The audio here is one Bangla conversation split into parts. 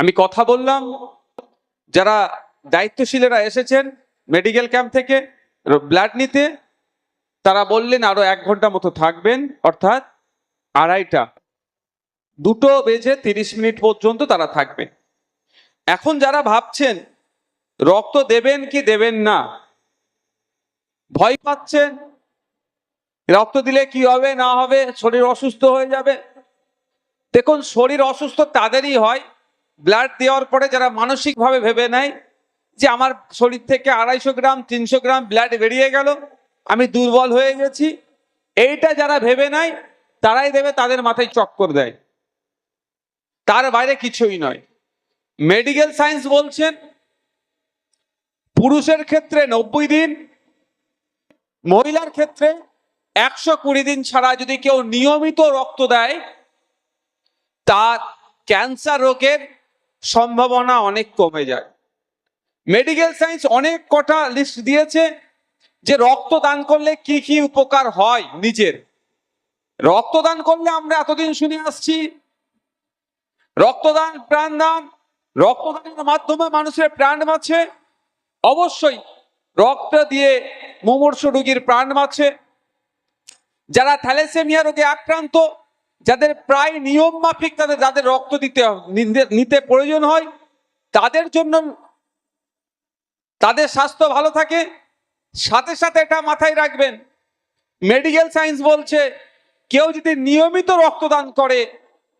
আমি কথা বললাম। যারা দায়িত্বশীলেরা এসেছেন মেডিকেল ক্যাম্প থেকে ব্লাড নিতে, তারা বললেন আরও এক ঘণ্টা মতো থাকবেন, অর্থাৎ আড়াইটা। দুটো বেজে তিরিশ মিনিট পর্যন্ত তারা থাকবে এখন যারা ভাবছেন, রক্ত দেবেন কি দেবেন না, ভয় পাচ্ছেন, রক্ত দিলে কি হবে, না হবে, শরীর অসুস্থ হয়ে যাবে। দেখুন, শরীর অসুস্থ তাদেরই হয়। ব্লাড দেওয়ার পরে যারা মানসিকভাবে ভেবে নেয় যে আমার শরীর থেকে আড়াইশো গ্রাম, তিনশো গ্রাম ব্লাড বেরিয়ে গেল, আমি দুর্বল হয়ে গেছি। এইটা যারা ভেবে নেয়, তারাই দেবে, তাদের মাথায় চক্কর দেয়। তার বাইরে কিছুই নয়। মেডিকেল সায়েন্স বলছেন, পুরুষের ক্ষেত্রে নব্বই দিন, মহিলার ক্ষেত্রে একশো কুড়ি দিন ছাড়া যদি কেউ নিয়মিত রক্ত দেয়, তার ক্যান্সার রোগের সম্ভাবনা অনেক কমে যায়। মেডিকেল সায়েন্স অনেক কটা লিস্ট দিয়েছে যে রক্তদান করলে কি কি উপকার হয় নিজের। রক্তদান করলে আমরা এতদিন শুনে আসছি রক্তদান প্রাণদান রক্তদানের মাধ্যমে মানুষের প্রাণ বাঁচে। অবশ্যই রক্ত দিয়ে মুমূর্ষ রোগীর প্রাণ বাঁচে। যারা থ্যালেসেমিয়া রোগে আক্রান্ত যাদের প্রায় নিয়ম মাফিক তাদের, যাদের রক্ত দিতে নিতে- প্রয়োজন হয়, তাদের জন্য তাদের স্বাস্থ্য ভালো থাকে। সাথে সাথে এটা মাথায় রাখবেন মেডিকেল সায়েন্স বলছে, কেউ যদি নিয়মিত রক্তদান করে,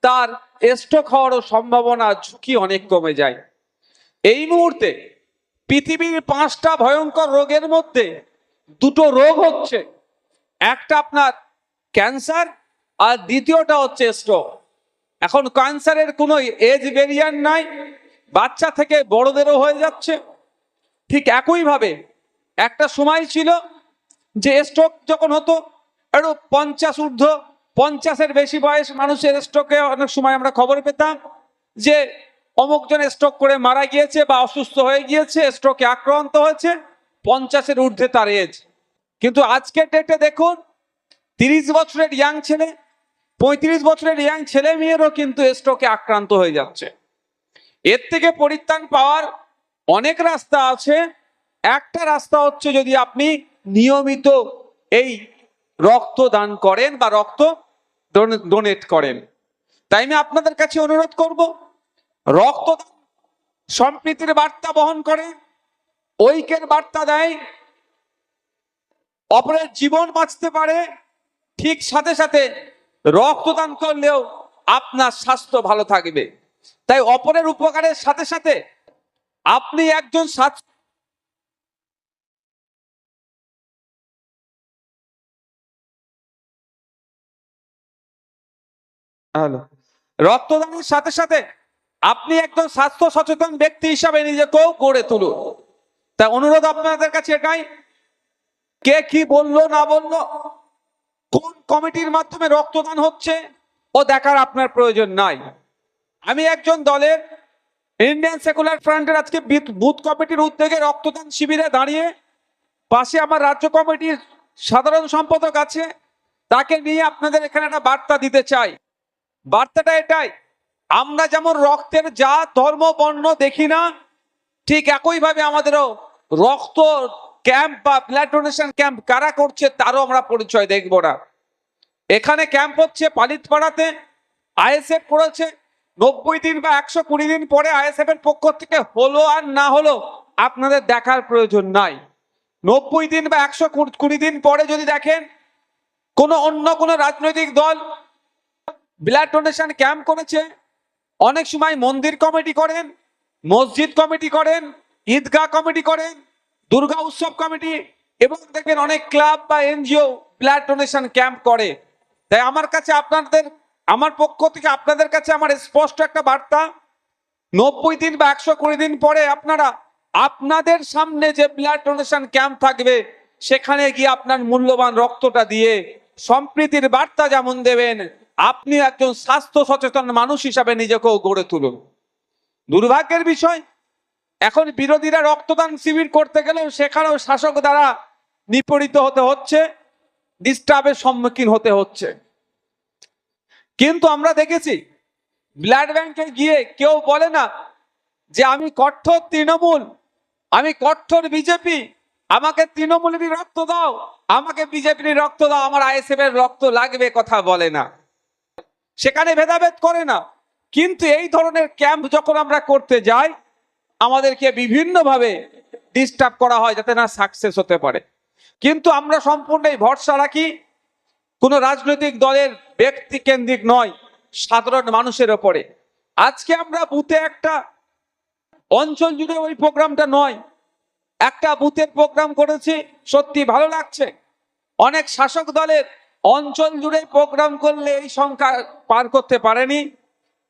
তার স্ট্রোক হওয়ারও সম্ভাবনা ঝুঁকি অনেক কমে যায়। এই মুহূর্তে পৃথিবীর পাঁচটা ভয়ঙ্কর রোগের মধ্যে দুটো রোগ হচ্ছে। একটা আপনার ক্যান্সার আর দ্বিতীয়টা হচ্ছে স্ট্রোক এখন ক্যান্সারের কোনো এজ ভেরিয়ান নাই, বাচ্চা থেকে বড়দেরও হয়ে যাচ্ছে। ঠিক একইভাবে একটা সময় ছিল যে স্ট্রোক যখন হতো, আরও পঞ্চাশ ঊর্ধ্ব পঞ্চাশের বেশি বয়স মানুষের স্ট্রোকে অনেক সময় আমরা খবর পেতাম যে অমুকজন স্ট্রোক করে মারা গিয়েছে বা অসুস্থ হয়ে গিয়েছে স্ট্রোকে আক্রান্ত হয়েছে, পঞ্চাশের ঊর্ধ্বে তার এজ কিন্তু আজকের ডেটে দেখুন, তিরিশ বছরের ইয়াং ছেলে পঁয়ত্রিশ বছরের ইয়াং ছেলে মেয়েরও কিন্তু স্ট্রোকে আক্রান্ত হয়ে যাচ্ছে। এর থেকে পরিত্রাণ পাওয়ার অনেক রাস্তা আছে। একটা রাস্তা হচ্ছে যদি আপনি নিয়মিত এই রক্ত দান করেন বা রক্ত ডোনেট করেন। তাই আমি আপনাদের কাছে অনুরোধ করব, রক্তদান সম্প্রীতির বার্তা বহন করে, ঐক্যের বার্তা দেয়, অপরের জীবন বাঁচতে পারে, ঠিক সাথে সাথে রক্তদান করলেও আপনার স্বাস্থ্য ভালো থাকবে। তাই অপরের উপকারের সাথে সাথে আপনি একজন স্বাস্থ্য রক্তদানের সাথে সাথে আপনি একজন স্বাস্থ্য সচেতন ব্যক্তি হিসাবে নিজেকেও গড়ে তুলুন। তাই অনুরোধ আপনাদের কাছে এটাই। কে কি বলল না বলল? কোন কমিটির মাধ্যমে রক্তদান হচ্ছে, ও দেখার আপনার প্রয়োজন নাই। আমি একজন দলের ইন্ডিয়ান সেকুলার ফ্রন্টের আজকে বুথ কমিটির উদ্যোগে রক্তদান শিবিরে দাঁড়িয়ে পাশে আমার রাজ্য কমিটির সাধারণ সম্পাদক আছে, তাকে নিয়ে আপনাদের এখানে একটা বার্তা দিতে চাই। বার্তাটা এটাই, আমরা যেমন রক্তের জাত, ধর্ম, বর্ণ দেখি না, ঠিক একইভাবে আমাদেরও রক্ত ক্যাম্প বা ব্লাড ডোনেশন ক্যাম্প কারা করছে তারও আমরা পরিচয় দেখব না। এখানে ক্যাম্প হচ্ছে পালিতপাড়াতে, আইএসএফ করেছে। নব্বই দিন বা একশো কুড়ি দিন পরে আইএসএফ এর পক্ষ থেকে হলো আর না হলো আপনাদের দেখার প্রয়োজন নাই। নব্বই দিন বা একশো কুড়ি দিন পরে যদি দেখেন কোনো অন্য কোনো রাজনৈতিক দল ব্লাড ডোনেশন ক্যাম্প করেছে, অনেক সময় মন্দির কমিটি করেন, মসজিদ কমিটি করেন, ঈদগাহ কমিটি করেন দুর্গা উৎসব কমিটি এবং দেখবেন অনেক ক্লাব বা এনজিও ব্লাড ডোনেশন ক্যাম্প করে। তাই আমার কাছে আপনাদের, আমার পক্ষ থেকে আপনাদের কাছে আমার স্পষ্ট একটা বার্তা। নব্বই দিন বা একশো কুড়ি দিন পরে আপনারা, আপনাদের সামনে যে ব্লাড ডোনেশন ক্যাম্প থাকবে, সেখানে গিয়ে আপনার মূল্যবান রক্তটা দিয়ে সম্প্রীতির বার্তা যেমন দেবেন, আপনি একজন স্বাস্থ্য সচেতন মানুষ হিসাবে নিজেকেও গড়ে তুলুন। দুর্ভাগ্যের বিষয় এখন বিরোধীরা রক্তদান শিবির করতে গেলেও সেখানেও শাসক দ্বারা নিপীড়িত হতে হচ্ছে ডিস্টার্বের সম্মুখীন হতে হচ্ছে। কিন্তু আমরা দেখেছি ব্লাড ব্যাংকে গিয়ে কেউ বলে না যে আমি কঠোর তৃণমূল, আমি কঠোর বিজেপি আমাকে তৃণমূলেরই রক্ত দাও, আমাকে বিজেপির রক্ত দাও, আমার আইএসএফ এর রক্ত লাগবে কথা বলে না। সেখানে ভেদাভেদ করে না। কিন্তু এই ধরনের ক্যাম্প যখন আমরা করতে যাই আমাদেরকে বিভিন্নভাবে ডিস্টার্ব করা হয় যাতে না সাকসেস হতে পারে। কিন্তু আমরা সম্পূর্ণই ভরসা রাখি, কোনো রাজনৈতিক দলের ব্যক্তি কেন্দ্রিক নয়, সাধারণ মানুষের ওপরে। আজকে আমরা বুথে একটা অঞ্চল জুড়ে ওই প্রোগ্রামটা নয়, একটা বুথের প্রোগ্রাম করেছি, সত্যি ভালো লাগছে। অনেক শাসক দলের অঞ্চল জুড়ে প্রোগ্রাম করলে এই সংখ্যা পার করতে পারেনি।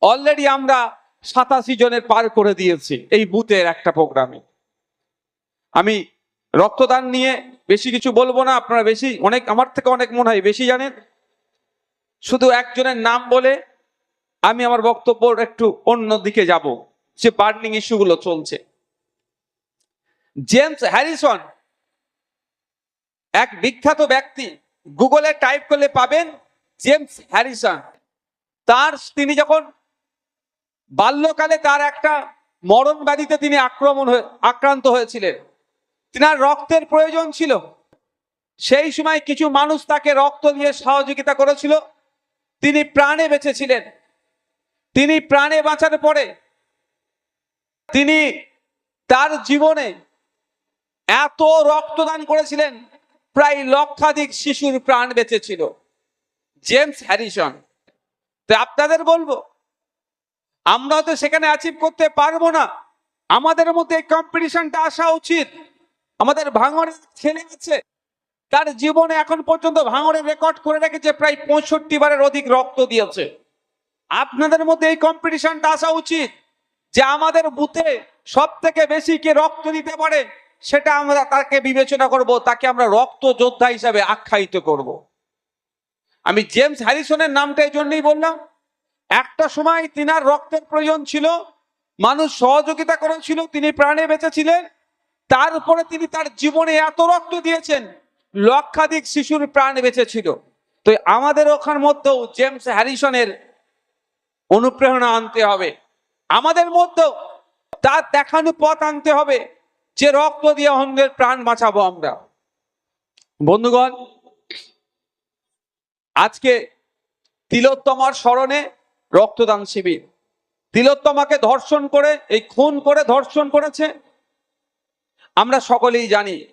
অলরেডি আমরা সাতাশি জনের পার করে দিয়েছি এই বুথের একটা প্রোগ্রামে। আমি রক্তদান নিয়ে বেশি কিছু বলব না, আপনারা বেশি, অনেক, আমার থেকে অনেক মনে হয় বেশি জানেন। শুধু একজনের নাম বলে আমি আমার বক্তব্য একটু অন্য দিকে যাব, যে বার্নিং ইস্যুগুলো চলছে। জেমস হ্যারিসন, এক বিখ্যাত ব্যক্তি, গুগলে টাইপ করলে পাবেন জেমস হ্যারিসন। তার, তিনি যখন বাল্যকালে তার একটা মরণ ব্যাধিতে তিনি আক্রমণ আক্রান্ত হয়েছিলেন। তিনার রক্তের প্রয়োজন ছিল। সেই সময় কিছু মানুষ তাকে রক্ত দিয়ে সহযোগিতা করেছিল। তিনি প্রাণে বেঁচেছিলেন। তিনি প্রাণে বাঁচার পরে তিনি তার জীবনে এত রক্তদান করেছিলেন, প্রায় লক্ষাধিক শিশুর প্রাণ বেঁচেছিল। James Harrison. তো আপনাদের বলব? আমরা তো সেখানে অ্যাচিভ করতে পারব না। আমাদের মধ্যে এই কম্পিটিশনটা আসা উচিত। আমাদের ভাঙড়ের ছেলে আছে, তার জীবনে এখন পর্যন্ত ভাঙড়ের রেকর্ড করে রেখেছে প্রায় পঁয়ষট্টি বারের অধিক রক্ত দিয়েছে। আপনাদের মধ্যে এই কম্পিটিশনটা আসা উচিত যে আমাদের বুথে সব থেকে বেশি কে রক্ত দিতে পারে, সেটা আমরা তাকে বিবেচনা করব, তাকে আমরা রক্ত যোদ্ধা হিসাবে আখ্যায়িত করব। আমি জেমস হ্যারিসনের নামটা এই জন্যই বললাম একটা সময় তিনার রক্তের প্রয়োজন ছিল, মানুষ সহযোগিতা করেছিল, তিনি প্রাণে বেঁচেছিলেন তারপরে তিনি তার জীবনে এত রক্ত দিয়েছেন, লক্ষাধিক শিশুর প্রাণ বেঁচেছিল। তো আমাদের ওখান মধ্যেও জেমস হ্যারিসনের অনুপ্রেরণা আনতে হবে। আমাদের মধ্যেও তার দেখানো পথ আনতে হবে যে রক্ত দিয়ে অন্যের প্রাণ বাঁচাবো আমরা। বন্ধুগণ, আজকে তিলোত্তমার স্মরণে রক্তদান শিবির। তিলোত্তমাকে ধর্ষণ করে, এই খুন করে ধর্ষণ করেছে। আমরা সকলেই জানি।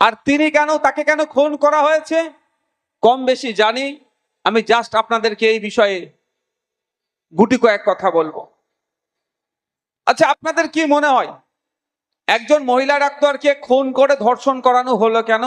আর তিনি কেন, তাকে কেন খুন করা হয়েছে? কম বেশি জানি। আমি জাস্ট আপনাদেরকে এই বিষয়ে গুটি কয়েক কথা বলব। আচ্ছা আপনাদের কি মনে হয়? একজন মহিলা ডাক্তারকে খুন করে ধর্ষণ করানো হলো কেন?